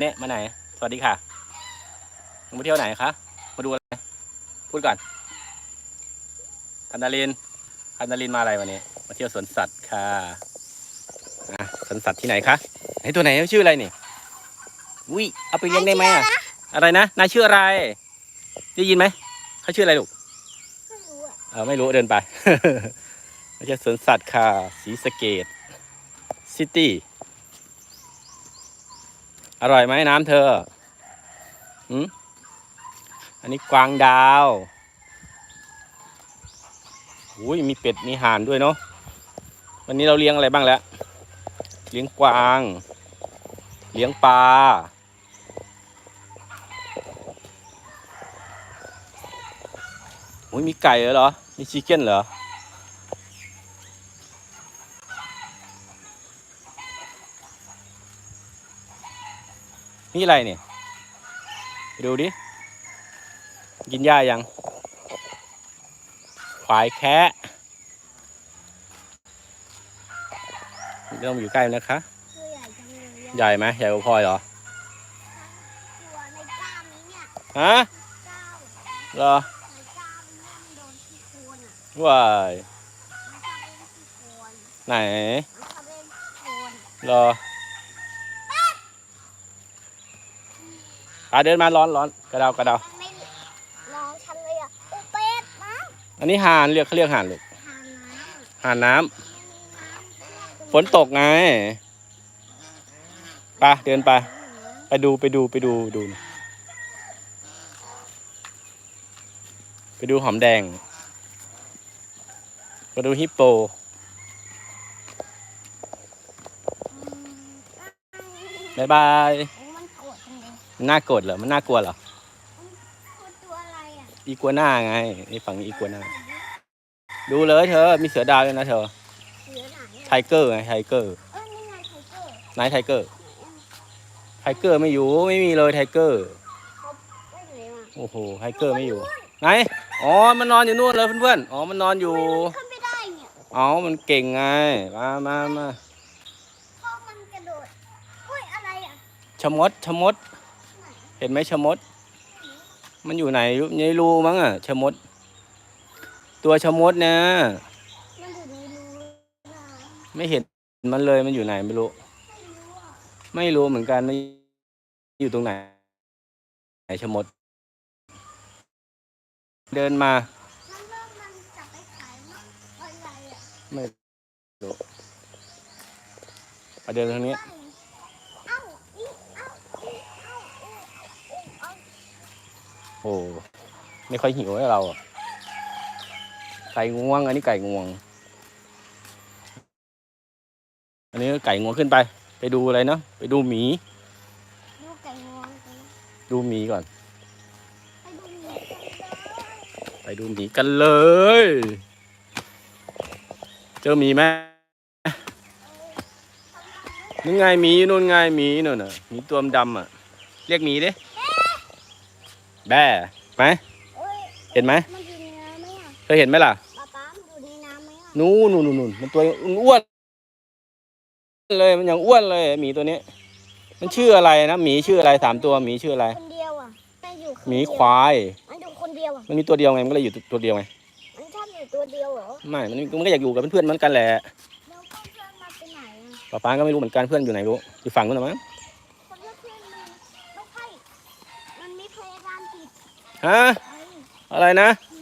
เนี่ยมาไหน สวัสดีค่ะมาเที่ยวไหนคะ มาดูอะไร พูดก่อนคันดารินคันดารินมาอะไรวันนี้ มาเที่ยวสวนสัตว์ค่ะอะสวนสัตว์ที่ไหนคะไอ้ตัวไหนชื่ออะไรนี่วิเอาไปเลี้ยงได้ไหมอะอะไรนะ นายชื่ออะไร ได้ยินไหม เขาชื่ออะไรลูกไม่รู้อะเออไม่รู้เดินไป ไม่ใช่สวนสัตว์ค่ะ สีสะเกตซิตี้ อร่อยไหมน้ำเธออืมอันนี้กวางดาวอุ้ยมีเป็ดมีห่านด้วยเนาะ วันนี้เราเลี้ยงอะไรบ้างแล้ว เลี้ยงกวาง เลี้ยงปลา อุ้ยมีไก่เหรอ มีชิคเก้นเหรอ นี่อะไรเนี่ยไปดูดิ กินหญ้ายังควายแคะเริ่มอยู่ใกล้แล้วนะคะตัวใหญ่จังเลยอะใหญ่ไหมใหญ่กว่าพลอยเหรอตัวในกล้ามนี้เนี่ยฮะกล้ามเหรอในกล้ามเนี่ยมันโดนที่โคนอะว้ายมันชอบเล่นที่โคนไหนมันชอบเล่นที่โคนเหรอ อะเดินมาร้อนร้อนกระเดากระเดามันไม่มองฉันเลยอะอุยเป็ดมาอันนี้ห่านเรียกเขาเรียกห่านลูกทานน้ำห่านน้ำไม่มีน้ำฝนตกไงไปเดินไป ไปดูไปดูไปดูดูหน่อยไปดูหอมแดง ไปดูฮิปโปอืมบายบาย มันน่าโกรธเหรอ มันน่ากลัวเหรอมันตัวอะไรอะอีกัวน่าไงนี่ฝั่งนี้อีกัวน่า ดูเลยเธอ มีเสือดาวด้วยนะเธอ เสือไหนไทอะเกอร์ไง ไทเกอร์ เออนี่ไงไทเกอร์ไหนไทเกอร์ ไทเกอร์ไม่อยู่ ไม่มีเลยไทเกอร์ ไม่อยู่เลยอะโอ้โห ไทเกอร์ไม่อยู่ ไหน อ๋อ มันนอนอยู่นู่นเลยเพื่อนๆ อ๋อ มันนอนอยู่ขึ้นไม่ได้เนี่ยอ๋อมันเก่งไง มามามาเพราะมันกระโดดอุ้ยอะไรอะชะมดชะมด เห็นไหมชะมด มันอยู่ไหนในรูมั้งอะชะมด ตัวชะมดนะ มันอยู่ในรูไม่เห็นมันเลยมันอยู่ไหนไม่รู้ ไม่รู้เหมือนกันมันอยู่ตรงไหน ไหนชะมด เดินมามันเริ่มมันจับไปขายมั้งอะไรอะไม่รู้ไปเดินทางนี้ เอ้าอีเอ้าอีเอ้าอีเอ้า โอ้ไม่ค่อยหิวให้เราไก่งวง อันนี้ไก่งวง อันนี้ไก่งวงขึ้นไป ไปดูอะไรเนาะไปดูหมี ดูไก่งวงกันดูหมีก่อน ไปดูหมีกันเลย เจอหมีไหมนู่นไงหมีนู่นไงหมีนู่นน่ะหมีตัวดำอะ เรียกหมีดิ แบ่ไหมเอ้ยเห็นไหมมันอยู่ในน้ำไหมอะเคยเห็นไหมล่ะป๊าป๊ามันอยู่ในน้ำไหมอะนู่นนู่นนู่นนู่นมันตัวอ้วนเลยมันยังอ้วนเลยหมีตัวนี้ มันชื่ออะไรนะหมีชื่ออะไรสามตัวหมีชื่ออะไรคนเดียวอะมันอยู่คนหมีเดียวควาย มันอยู่คนเดียวอะมันมีตัวเดียวไงมันก็เลยอยู่ตัวเดียวไงมันชอบอยู่ตัวเดียวเหรอไม่มันมันก็อยากอยู่กับเพื่อนๆเหมือนกันแหละแล้วก็เพื่อนมาไปไหนอะป้าป้าก็ไม่รู้เหมือนกันเพื่อนอยู่ไหนรู้อยู่ฝั่งนู้นนะมั้ง ฮะไว้อะไรนะมี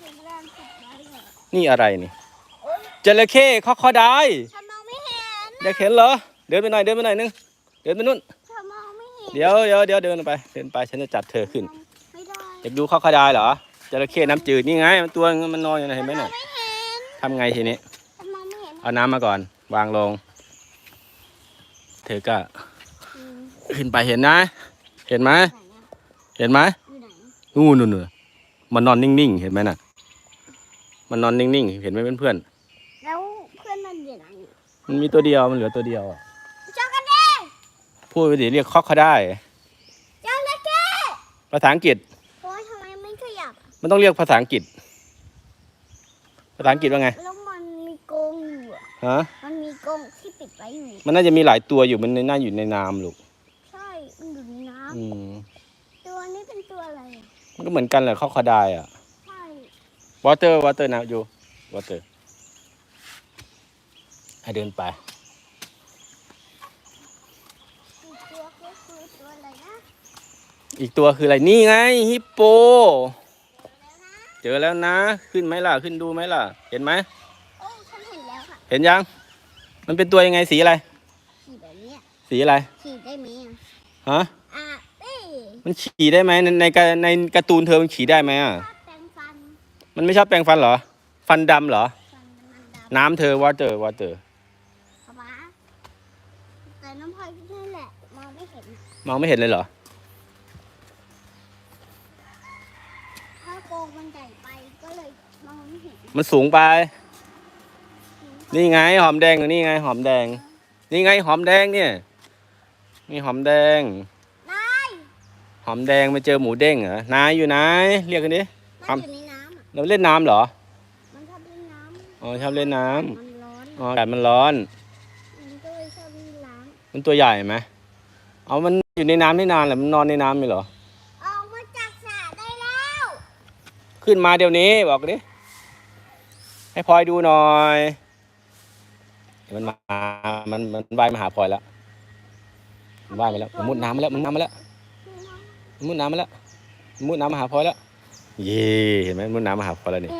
พยาบาลติดไว้เหรอนี่อะไรนี่โอ๊ยจระเข้คอคอไดายฉันมองไม่เห็นอยากเห็นเหรอ เดินไปหน่อยเดินไปหน่อยนึงเดินไปนู่นฉันมองไม่เห็นเดี๋ยวเดี๋ยวเดี๋ยวเดินไปเดินไปฉันจะจับเธอขึ้นไม่ได้อยากดูคอคอไดายเหรอจระเข้น้ำจืดนี่ไงมันตัวมันนอนอยู่นะเห็นไหมฉัน่ะมองไม่เห็นทำไงทีนี้ฉันมองไม่เห็นเอาน้ำมาก่อน วางลง เธอก็อืมขึ้นไปเห็นนะ เห็นไหมไหนอะเห็นไหมอยู่ไห นนู่นนู่นนู่นมันนอนนิ่งๆ เห็นไหมน่ะ มันนอนนิ่งๆ เห็นไหมเพื่อนแล้วเพื่อนมันอยู่ไหนๆมันมีตัวเดียวมันเหลือตัวเดียวอะเจ้ากันเด้พูดไปดิเรียกคอกเขาได้เจ้าละแกภาษาอังกฤษ โอ้ยทำไมไม่ขยับอะมันต้องเรียกภาษาอังกฤษ ภาษาอังกฤษว่าไง แล้วมันมีกรงอยู่อะฮะ มันมีกรงที่ปิดไว้อยู่มันน่าจะมีหลายตัวอยู่ มันน่าอยู่ในน้ำลูก ใช่ มันอยู่ในอืมำตัวนี้เป็นตัวอะไรอะ มันก็เหมือนกันแหละข้อคอดายอะใช่วอเตอร์วอเตอร์นะอยู่วอเตอร์ให้เดินไปอีกตัวก็คือตัวอะไรนะอีกตัวคืออะไรนี่ไงฮิปโปเดี๋ยวนะเจอแล้วนะ ขึ้นไหมล่ะ ขึ้นดูไหมล่ะ เห็นไหม โอ้ฉันเห็นแล้วค่ะเห็นยัง มันเป็นตัวยังไงสีอะไรขี่แบบเนี้ยสีอะไรขี่ได้ไหมอะฮะอะเอ้ย มันฉี่ได้ไหมในในการในการ์ตูนเธอมันฉี่ได้ไหมอะชอบแปรงฟันมันไม่ชอบแปรงฟันเหรอ ฟันดำเหรอ ฟันมันดำน้ำเธอวอเตอร์วอเตอร์ป๊าป๊าแต่น้ำพลอยนั่นแหละมองไม่เห็นอะมองไม่เห็นเลยเหรอ ถ้าโกงมันใหญ่ไปก็เลยมองไม่เห็นมันสูงไป นี่ไงหอมแดงอยู่นี่ไงหอมแดง นี่ไงหอมแดงเนี่ย นี่หอมแดงนายห อมแดงมาเจอหมูเด้งเหรอนายอยู่ไหนเรียกกันดิครัมันบอยู่ในน้ำอะเราเล่นน้ำเหรอ มันชอบเล่นน้ำอ๋อชอบเล่นน้ำมันร้อน อ๋ออากาศมันร้อน มันก็เลยชอบเล่นน้มันตัวใหญ่ไหมเอามันอยู่ในน้ำได้นานเหรอมันนอนในน้ำไม่เหรอำออกมาจากสระได้แล้วขึ้นมาเดี๋ยวนี้บอกดิ ให้พลอยดูหน่อยเดี๋ยวมันมา มันมันว่ายมาหาพลอยแล้วมันว่ายมาแล้วมันมุดน้ำมาแล้วมันน้ำมาแล้ว มันมุดน้ำมาแล้วมันมุดน้ำมาหาพลอยแล้ว เย่เห็นไหมมันมุดน้ำมาหาพลอยแล้วนี่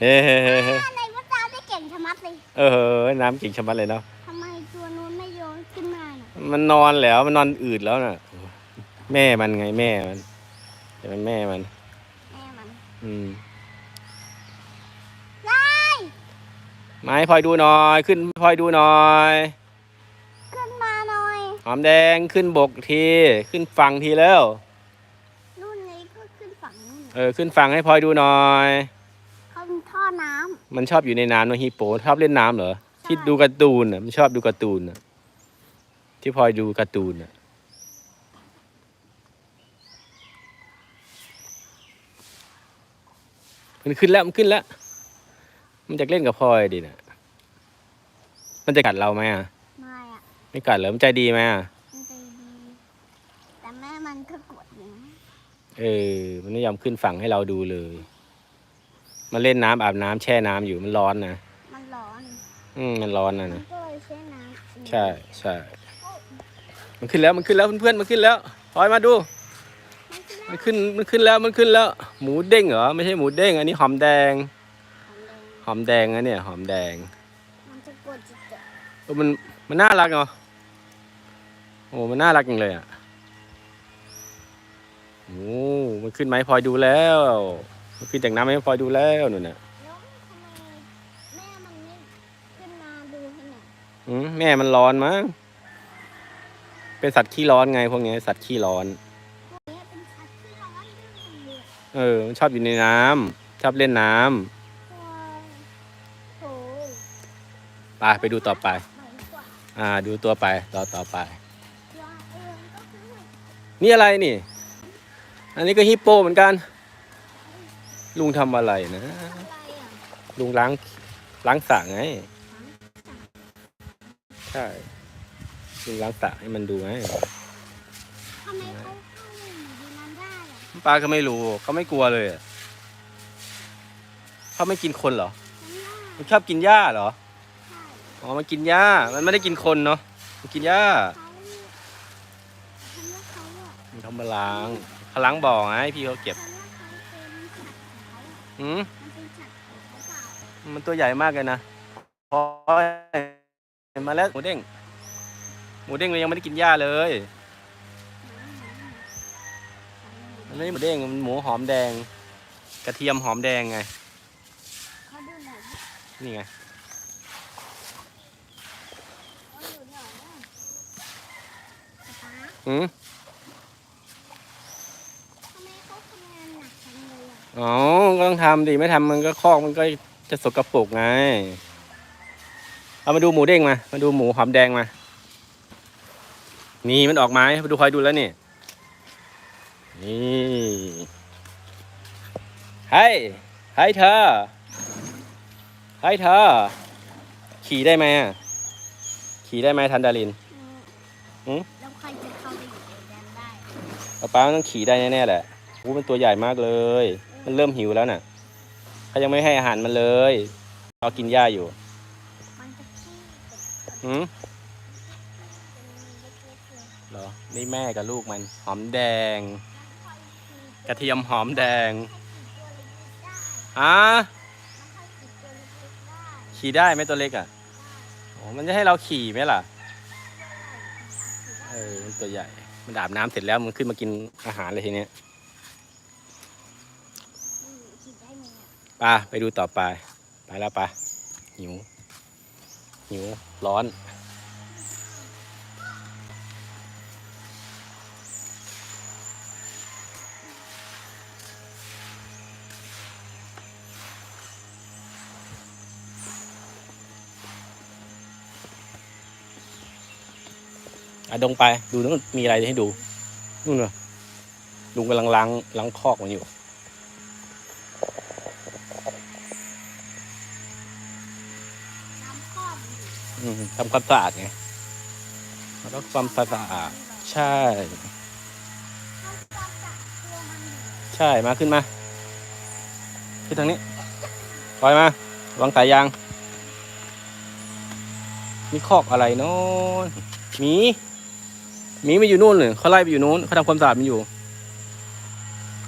เฮ้เฮ้เฮ้เฮ้อะไรว่าตาได้เก่งชะมัดเลยเออ น้ำเก่งชะมัดเลยเนาะทำไมตัวนู้นไม่โยนขึ้นมาน่ะมันนอนแล้วมันนอนอืดแล้วน่ะ แม่มันไงแม่มันเห็นไหมแม่มัน แม่มันอืมไล่มาให้พลอยดูหน่อย ขึ้นพลอยดูหน่อย ขึ้นมาหน่อย หอมแดงขึ้นบกที ขึ้นฝั่งทีแล้ว รุ่นนี้ก็ขึ้นฝั่งนู้น เออขึ้นฝั่งให้พลอยดูหน่อย เขามีท่อน้มันชอบอยู่ในน้ำเนอะฮิปโปชอบเล่นน้ำเหรอที่ดูการ์ตูนอะมันชอบดูการ์ตูนอะที่พลอยดูการ์ตูนอะมันขึ้นแล้วมันขึ้นแล้ว มันจะเล่นกับพลอยดินะมันจะกัดเราไหมอะำไม่อะไม่กัดเหรอมันใจดีไหมอะ มันใจดีแต่แม่มันก็กดอยู่นะ เออ มันไม่ยอมขึ้นฝั่งให้เราดูเลยมาเล่นน้ำอาบน้ำแช่น้ำอยู่มันร้อนนะ มันร้อน อืมมันร้อนนะมันนะก็เลยใช้น้ำใช่ใช่มันขึ้นแล้วมันขึ้นแล้วเพื่อนๆมันขึ้นแล้วพลอยมาดู มันขึ้นมันขึ้นแล้วมันขึ้นแล้ว หมูเด้งเหรอไม่ใช่หมูเด้ง อันนี้หอมแดง หอมแดงนะเนี่ย หอมแดงมันจะกดจิตเตะเออมันมันน่ารักเนาะโอ้มันน่ารักจังเลยอะ โอ้มันขึ้นไหมพลอยดูแล้ว มันขึ้นจากน้ำไหมพลอยดูแล้วนู่นน่ะแล้วทำไมแม่มันไม่ขึ้นมาดูให้หน่อยอืมแม่มันร้อนมั้งเป็นสัตว์ขี้ร้อนไงพวกเนี้ยสัตว์ขี้ร้อนพวกนี้เป็นสัตว์ที่ร้อนด้วยเออ มันชอบอยู่ในน้ำชอบเล่นน้ำตัวโถไปไปดูต่อไป เหมือนกว่าอ่า ดูตัวไปต่อต่อไป ตัวเองก็คือ นี่อะไรนี่ อันนี้ก็ฮิปโปเหมือนกัน ลุงทำอะไรนะอะไรอะลุงล้างล้างสระไง ใช่ ลุงล้างสระให้มันดูไงทำไมเขาเข้าอยู่ในนั้นได้อะป้าก็ไม่รู้เขาไม่กลัวเลยอะเขาไม่กินคนเหรอฉันว่ามันชอบกินหญ้าเหรอใช่อ๋อ มันกินหญ้า มันไม่ได้กินคนเนาะ มันกินหญ้าเขาฉันว่าเขาอะ มัน เขามาล้างเขาล้างบ่อไงพี่เขาเก็บฉันว่าเขาเป็นสัตว์ของเขาอืมมันเป็นสัตว์ของเขาเปล่ามันตัวใหญ่มากเลยนะพอมาแล้วหมูเด้งหมูเด้งเลยยังไม่ได้กินหญ้าเลยมันไม่ใช่หมูเด้งมันหมูหอมแดง กระเทียมหอมแดงไงเขาดูหน่อยนี่ไงเขาดูหน่อยนะป๊าอืม ทำไมเขาทำงานหนักจังเลย อะอ๋อ ก็ต้องทำดิ ไม่ทำมันก็คอกมันก็จะสกปรกไง เอามาดูหมูเด้งมา มาดูหมูหอมแดงมา นี่มันออกมามาดูคอยดูแล้วนี่ นี่เฮ้ยเฮ้ยเธอเฮ้ยเธอ ขี่ได้ไหมอะขี่ได้ไหมทันดารินอืมหืมแล้วใครจะเข้าไปอยู่ในนั้นได้ป๊าป๊ามันต้องขี่ได้แน่ๆแหละโอ้มันตัวใหญ่มากเลย มันเริ่มหิวแล้วน่ะเขายังไม่ให้อาหารมันเลยเรอกินหญ้าอยู่หืมเหรอ นี่แม่กับลูกมัน หอมแดง กระเทียมหอมแดงอะขี่ได้ไหมตัวเล็กอะโอ้มันจะให้เราขี่ไหมล่ะ เออ มันตัวใหญ่ มันอาบน้ำเสร็จแล้วมันขึ้นมากินอาหารเลยทีเนี้ย อืมขี่ได้ ไหมเนี่ยไปไปดูต่อไป ไปแล้วไปหิว หิว ร้อน อะดงไป ดูนู้นมีอะไรให้ดู นู่นเหรอลุงกำลังล้างล้างคอกมันอยู่ น้ำครอบอยู่ อืม ทำความสะอาดไงแล้วก็ความสะอาด ใช่เขาจับจากตัวมันอยู่ใช่ มาขึ้นมา ขึ้นทางนี้ปล่อยมาวางสายยาง มีคอกอะไรเนาะหมีหมีมาอยู่นู่นเลยเขาไล่ไปอยู่นู้นเขาทำความสะอาดมันอยู่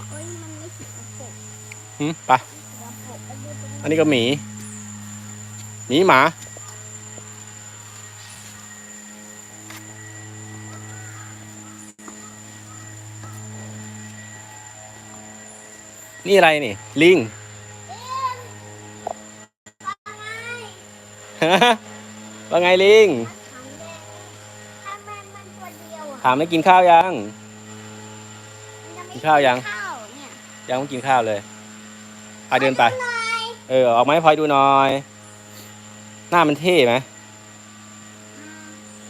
เฮ้ยมันไม่สิกระปุกหืมไปกระปุกอันนี้เป็นอันนี้ก็หมี หมีหมา นี่อะไรนี่ ลิงเอ็มว่าไงว่าไงลิงถังแดงถ้าแม่มันตัวเดียวอะถามไม่กินข้าวยังมันจะไม่กินข้าวยังข้าวเนี่ยยังไม่กินข้าวเลยพาเดินไปหน่อยเออออกมาให้พลอยดูหน่อย หน้ามันเท่ไหมอ่า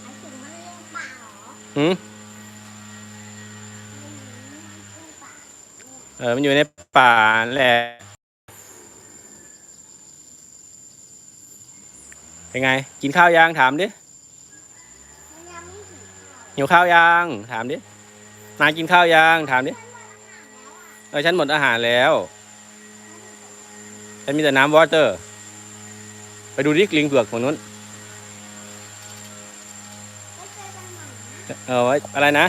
หมายถึงมันเลี้ยงเปล่าเหรอหืมอืมเลี้ยงเปล่าเนี่ยเออ มันอยู่ใน ป่านั่แหละเป็นไง กินข้าวยังถามดิมันยังไม่หิวข้าวหิวข้าวยังถามดินายกินข้าวยังถามดิมันว่าอาหารแล้วอะเออฉันหมดอาหารแล้วฉันมีแต่น้ำวอเตอร์ ไปดูดิลิงเผือกของนู้นเออไว้อะไรนะ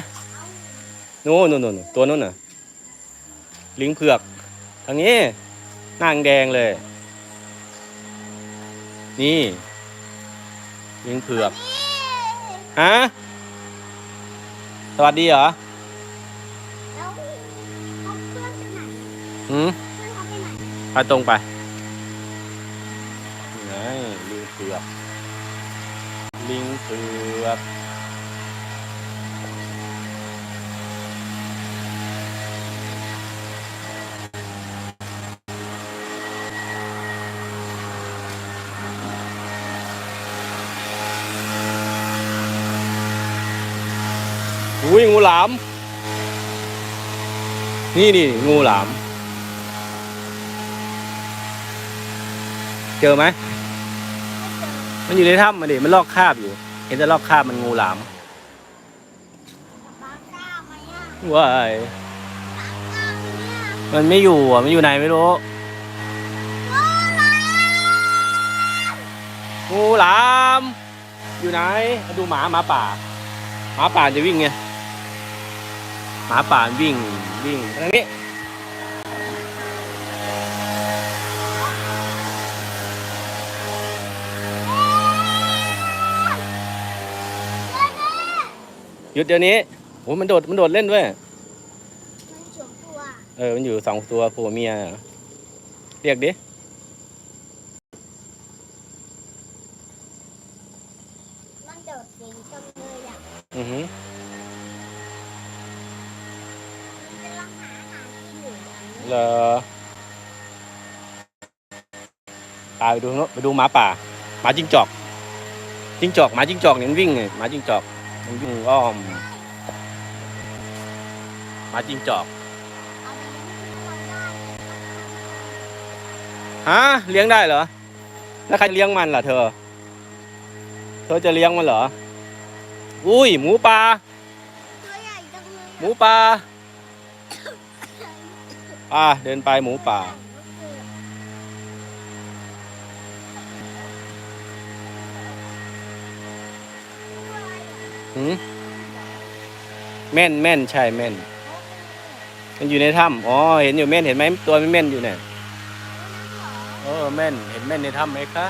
นู่นนู่นนู่นตัวนู้นน่ะลิงเผือก ทางนี้หน้าแดงเลย นี่ลิงเผือกนี่ฮะสวัสดีเหรอแล้วเอาเพื่อนไปไหนหืมเพื่อนเขาไปไหนไปตรงไปนี่ไงลิงเผือกลิงเผือก อุ้ยงูหลาม นี่นี่งูหลาม เจอไหม มันอยู่ในถ้ำมาดิมันลอกคราบอยู่ เห็นจะลอกคราบมันงูหลามว้ายมันไม่อยู่อะ มันอยู่ไหนไม่รู้ งูหลาม อยู่ไหน ดูหมาหมาป่า หมาป่าจะวิ่งไง หมาป่าวิ่งวิ่งทางนี้หยุดเดี๋ยวนี้โอ้มันโดดมันโดดเล่นด้วย มันสวมตัว เออ มันอยู่สองตัวผัวเมีย เรียกดิ เหรอตายไปดูโน้นไปดูหมาป่าหมาจิ้งจอกจิ้งจอกหมาจิ้งจอกเนี่ยมันวิ่งไงหมาจิ้งจอกมันวิ่งอ้อมหมาจิ้งจอกเอาไปเลี้ยงที่คนได้ฮะเลี้ยงได้เหรอแล้วใครเลี้ยงมันล่ะเธอ เธอจะเลี้ยงมันเหรอ อุ้ย หมูป่าตัวใหญ่จังเลยหมู ป่าออะเดินไปหมูป่า หืมแม่นแม่นใช่แม่น มันอยู่ในถ้ำอ๋อ เห็นอยู่แม่น เห็นไหมตัวมันแม่นอยู่เนี่ย เออ แม่น เห็นแม่นในถ้ำไหมคะ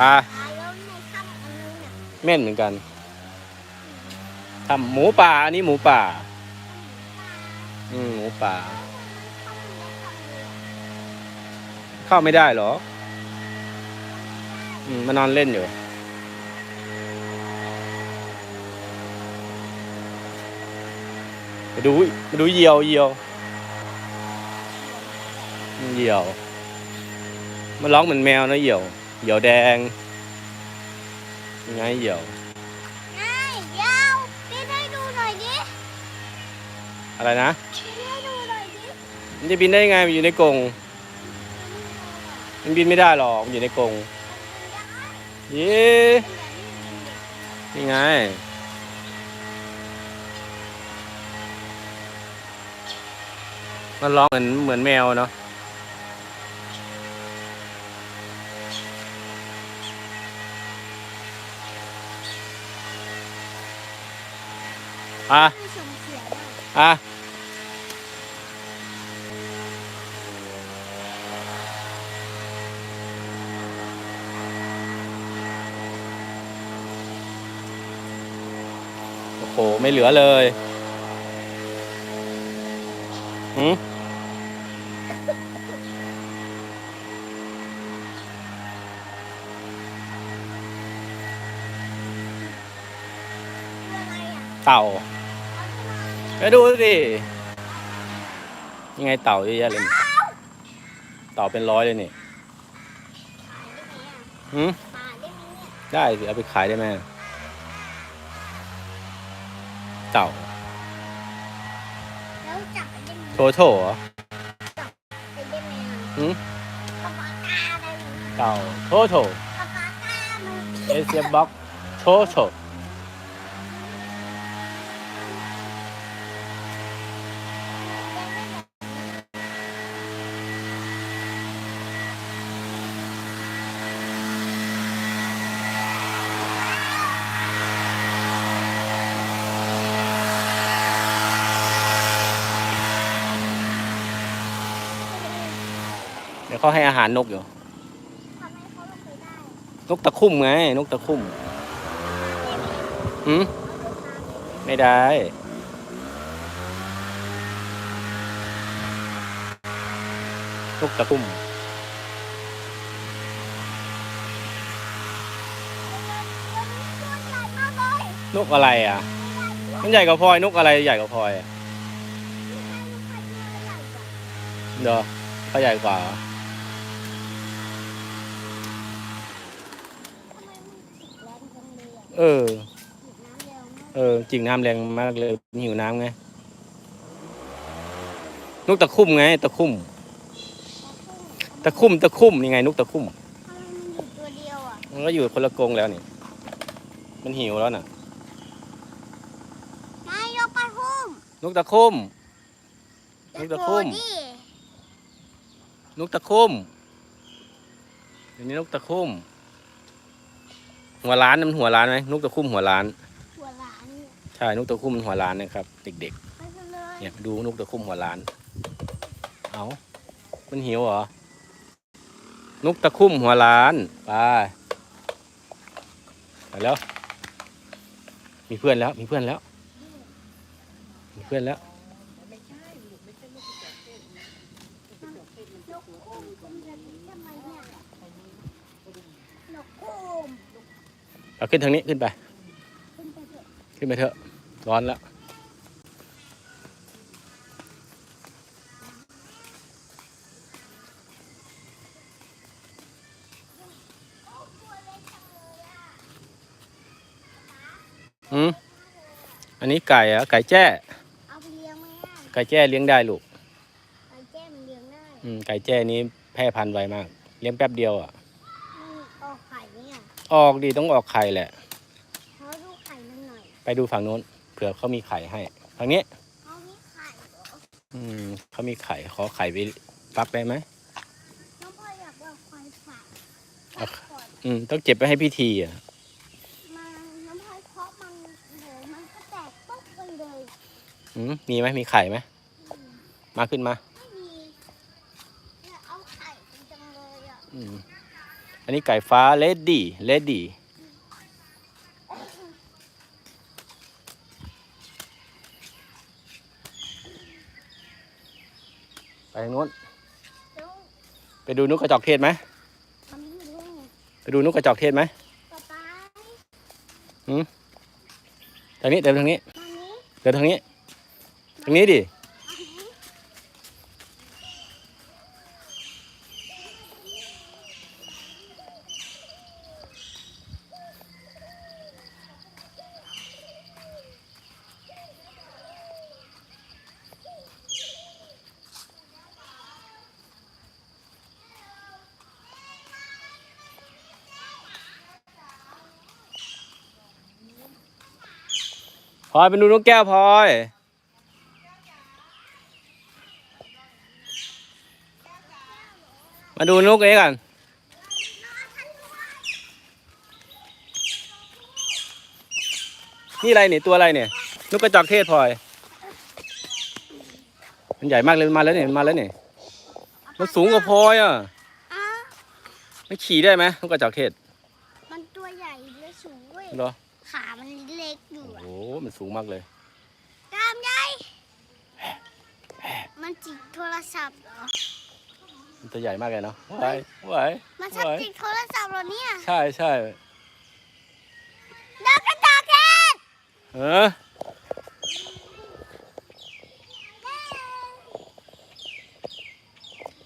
อ่าตายแล้วในถ้ำอันนู้นน่ะแม่นเหมือนกัน ถ้ำหมูป่า อันนี้หมูป่า อืมหมูป่า เข้าไม่ได้หรอ อืมมานอนเล่นอยู่ไปดูไปดูเหยี่ยวเหยี่ยวเหยี่ยวมันร้องเหมือนแมวนะเหยี่ยวเหยี่ยวแดงยังไงเหยี่ยวง่ายยาวพี่ได้ดูหน่อยดิอะไรนะ พี่ได้ดูหน่อยดิ มันจะบินได้ยังไงมันอยู่ในกรงมันบินไม่ได้หรอกมันอยู่ในกรงเย้นี่ไงมันร้องเหมือนเหมือนแมวเนาะอะอะ โอ้โหไม่เหลือเลยหืมคืออะไรอะเต่าเอาขึ้นมาไปดูสิยังไงเต่าเยอะแยะเลยนี่เต่าเป็นร้อยเลยนี่ขายได้ไหมอะหืมขายได้ไหมเนี่ยได้สิเอาไปขายได้ไหม โทโถเหรอไปได้ไหมอะหืมปะปะกาได้ไหมเต่าโทโถปะปะกามันเอเชียบ็อกโทโถ เดี๋ยวเขาให้อาหารนกอยู่ทำไมเขาลงไปได้นกตะคุ่มไง นกตะคุ่มหืมไม่ได้ นกตะคุ่มตัวใหญ่มากเลยนกอะไรอะ มันใหญ่กว่าพลอยนกอะไรใหญ่กว่าพลอยอะเด้อเขาใหญ่กว่าเหรอ ทำไมมันติดแรงจัง เลยอะเออติดน้ำเร็วมากเออจิงน้ำแรงมากเลยหิวน้ำไงนกตะคุ่มไง ตะคุ่มตะคุ่มตะคุ่มนี่ไงนกตะคุ่มทำไมมันอยู่ตัวเดียวอะมันก็อยู่คนละกรงแล้วนี่ มันหิวแล้วน่ะนายยกไปหุ้มนกตะคุ่มนกตะคุ่มเดี๋ยวดินกตะคุ่มเดี๋ยวนี้นกตะคุ่ม หัวล้านนะมันหัวล้านไหมนกตะคุ่มหัวล้าน หัวหลานเนี่ยใช่นกตะคุ่มมันหัวล้านนะครับ เด็กไปกันเลยๆเนี่ยดูนกตะคุ่มหัวล้าน เอามันหิวเหรอนกตะคุ่มหัวล้านไปไปแล้ว มีเพื่อนแล้ว มีเพื่อนแล้ว มีเพื่อนแล้วนกคุ้มคุณจะทำไม เนี่ยนกคุ้มเอาขึ้นทางนี้ขึ้นไปขึ้นไปเถอะขึ้นไปเถอะ ร้อนแล้ว อืมอันนี้ไก่เหรอะไก่แจ้ เอาไปเลี้ยงไหมอะไก่แจ้เลี้ยงได้ลูก ไก่แจ้มันเลี้ยงได้ อืมไก่แจ้นี้แพร่พันธุ์ไวมาก เลี้ยงแป๊บเดียวอะ มันออกไข่ไหม อะออกดีต้องออกไข่แหละเขาดูไข่มันหน่อยไปดูฝั่งโน้นเผื่อเขามีไข่ให้ทางนี้ เขามีไข่เหรออืมเขามีไข่ขอไข่ไปฟักได้ไหม น้องพ่ออยากว่าควายฝากเอา ก่อนอืมต้องเก็บไปให้พี่ทีอะมาน้องพ่อเพาะมันเดี๋ยวมันก็แตกปุ๊บไปเลยอืมมีไหมมีไข่ไหมมาขึ้นมา ไม่มีเนี่ยเอาไข่ไปจังเลยอะ อืม อันนี้ไก่ฟ้าเลดดี้เลดดี้ไปทางนู้นไปดูนกกระจอกเทศไหมไปดูนกกระจอกเทศไหมป๊าป๊าทางนี้เดินทางนี้เดินทางนี้ ทางนี้ดิ พลอยไปดูนกแก้วพลอยมาดูนกนี้กันนี่อะไรเนี่ยตัวอะไรเนี่ยนกกระจอกเทศพลอย มันใหญ่มากเลยมันมาแล้วเนี่ยมันมาแล้วเนี่ยมันสูงกว่าพลอยอะอะมันขี่ได้ไหมนกกระจอกเทศมันตัวใหญ่และสูงเว้ยเหรอ ขามันเล็กอยู่ โอ้ อะ โห มันสูงมากเลยกล้ามใหญ่มันจิกโทรศัพท์เหรอ มันตัวใหญ่มากเลยเนาะไหวไหวมันชอบไหวจิกโทรศัพท์เหรอเนี่ยใช่ใช่นกกระจอกเทศเออ